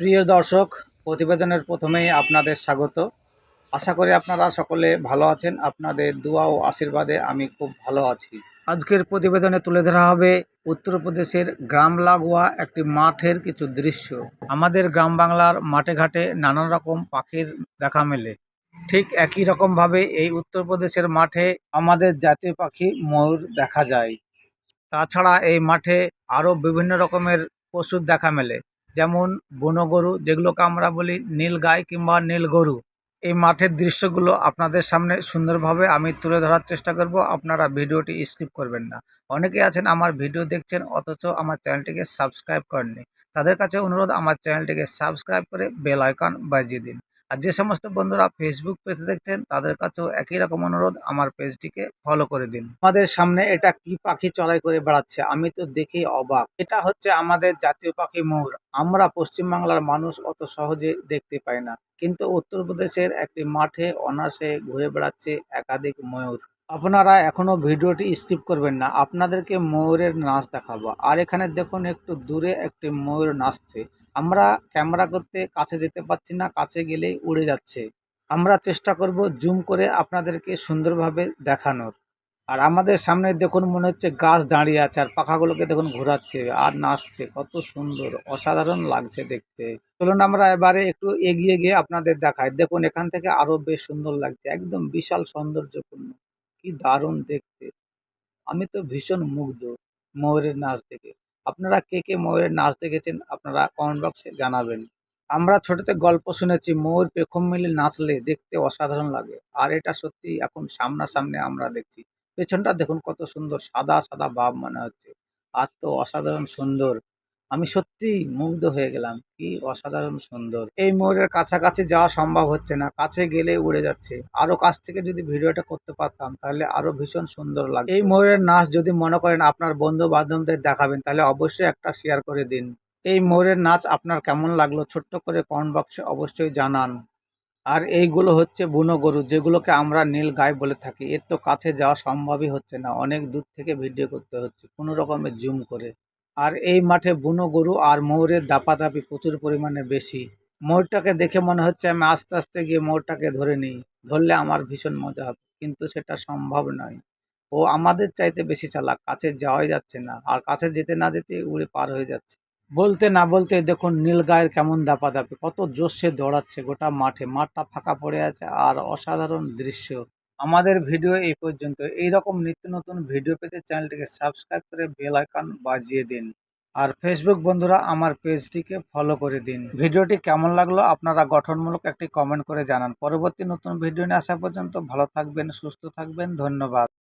প্রিয় দর্শক, প্রতিবেদনের প্রথমেই আপনাদের স্বাগত। আশা করি আপনারা সকলে ভালো আছেন। আপনাদের দোয়া ও আশীর্বাদে আমি খুব ভালো আছি। আজকের প্রতিবেদনে তুলে ধরা হবে উত্তরপ্রদেশের গ্রাম লাগোয়া একটি মাঠের কিছু দৃশ্য। আমাদের গ্রাম বাংলার মাঠে ঘাটে নানান রকম পাখির দেখা মেলে। ঠিক একই রকমভাবে এই উত্তরপ্রদেশের মাঠে আমাদের জাতীয় পাখি ময়ূর দেখা যায়। তাছাড়া এই মাঠে আরও বিভিন্ন রকমের পশুর দেখা মেলে। যেমন বুনো গরু যেগুলোকে আমরা বলি নীল গাই কিংবা নীল গরু, এই মাঠের দৃশ্যগুলো আপনাদের সামনে সুন্দরভাবে আমি তুলে ধরার চেষ্টা করব। আপনারা ভিডিওটি স্কিপ করবেন না। অনেকে আছেন আমার ভিডিও দেখছেন, অথচ আমার চ্যানেলটিকে সাবস্ক্রাইব করেননি। তাদের কাছে অনুরোধ, আমার চ্যানেলটিকে সাবস্ক্রাইব করে বেল আইকন বাজিয়ে দিন। আর যে সমস্ত বন্ধুরা ফেসবুক পেজ দেখছেন, তাদের কাছেও একই রকম অনুরোধ, আমার পেজটিকে ফলো করে দিন। আমাদের সামনে এটা কি পাখি চড়াই করে বেড়াচ্ছে, আমি তো দেখি অবাক। এটা হচ্ছে আমাদের জাতীয় পাখি ময়ূর আমরা পশ্চিমবাংলার মানুষ অত সহজে দেখতে পাই না। কিন্তু উত্তরপ্রদেশের একটি মাঠে অনাসে ঘুরে বেড়াচ্ছে একাধিক ময়ূর। আপনারা এখনও ভিডিওটি স্কিপ করবেন না, আপনাদেরকে ময়ূরের নাচ দেখাবো। আর এখানে দেখুন, একটু দূরে একটি ময়ূর নাচছে। আমরা ক্যামেরা করতে কাছে যেতে পারছি না, কাছে গেলেই উড়ে যাচ্ছে। আমরা চেষ্টা করব জুম করে আপনাদেরকে সুন্দরভাবে দেখানোর। আর আমাদের সামনে দেখুন, মনে হচ্ছে গাছ দাঁড়িয়ে আছে, আর পাখাগুলোকে দেখুন ঘোরাচ্ছে আর নাচছে। কত সুন্দর, অসাধারণ লাগছে দেখতে। চলুন আমরা এবারে একটু এগিয়ে গিয়ে আপনাদের দেখাই। দেখুন, এখান থেকে আরও বেশ সুন্দর লাগছে, একদম বিশাল সৌন্দর্যপূর্ণ। কি দারুণ দেখতে। আমি তো ভীষণ মুগ্ধ ময়ূরের নাচ দেখে। আপনারা কে কে ময়ূরের নাচ দেখেছেন আপনারা কমেন্ট বক্সে জানাবেন। আমরা ছোটতে গল্প শুনেছি, ময়ূর পেখম মিলে নাচলে দেখতে অসাধারণ লাগে। আর এটা সত্যি এখন সামনাসামনি আমরা দেখছি। পেছনটা দেখুন কত সুন্দর, সাদা সাদা ভাব মনে হচ্ছে। আর তো অসাধারণ সুন্দর আমি সত্যি মুগ্ধ হয়ে গেলাম। কি অসাধারণ সুন্দর। এই ময়ূরের কাছাকাছি যাওয়া সম্ভব হচ্ছে না। কাছে গেলে উড়ে যাচ্ছে। আরও কাছ থেকে যদি ভিডিওটা করতে পারতাম, তাহলে আরও ভীষণ সুন্দর লাগে এই ময়ূরের নাচ যদি মনে করেন আপনার বন্ধু বান্ধবদের দেখাবেন, তাহলে অবশ্যই একটা শেয়ার করে দিন। এই ময়ূরের নাচ আপনার কেমন লাগল ছোট্ট করে কমেন্ট বক্সে অবশ্যই জানান। আর এইগুলো হচ্ছে বুনো গরু, যেগুলোকে আমরা নীল গায়ে বলে থাকি। এর তো কাছে যাওয়া সম্ভবই হচ্ছে না। অনেক দূর থেকে ভিডিও করতে হচ্ছে। কোনো রকমের জুম করে। আর এই মাঠে বুনো গরু আর ময়ূরের দাপাদাপি প্রচুর পরিমাণে বেশি। ময়ূরটাকে দেখে মনে হচ্ছে আমি আস্তে আস্তে গিয়ে ময়ূরটাকে ধরে নিই। ধরলে আমার ভীষণ মজা হবে, কিন্তু সেটা সম্ভব নয়। ও আমাদের চাইতে বেশি চালাক, কাছে যাওয়াই যাচ্ছে না। আর কাছে যেতে না যেতে উড়ে পার হয়ে যাচ্ছে। বলতে না বলতে দেখুন নীল গায়ের কেমন দাপাদাপি, কত জোশে দৌড়াচ্ছে গোটা মাঠে। মাঠটা ফাঁকা পড়ে আছে আর অসাধারণ দৃশ্য। আমাদের ভিডিও এই পর্যন্ত। এই রকম নিত্য নতুন ভিডিও পেতে চ্যানেলটিকে সাবস্ক্রাইব করে বেল আইকন বাজিয়ে দিন। আর ফেসবুক বন্ধুরা, আমার পেজটিকে ফলো করে দিন। ভিডিওটি কেমন লাগল আপনারা গঠনমূলক একটি কমেন্ট করে জানান। পরবর্তী নতুন ভিডিও নিয়ে আসা পর্যন্ত ভালো থাকবেন, সুস্থ থাকবেন, ধন্যবাদ।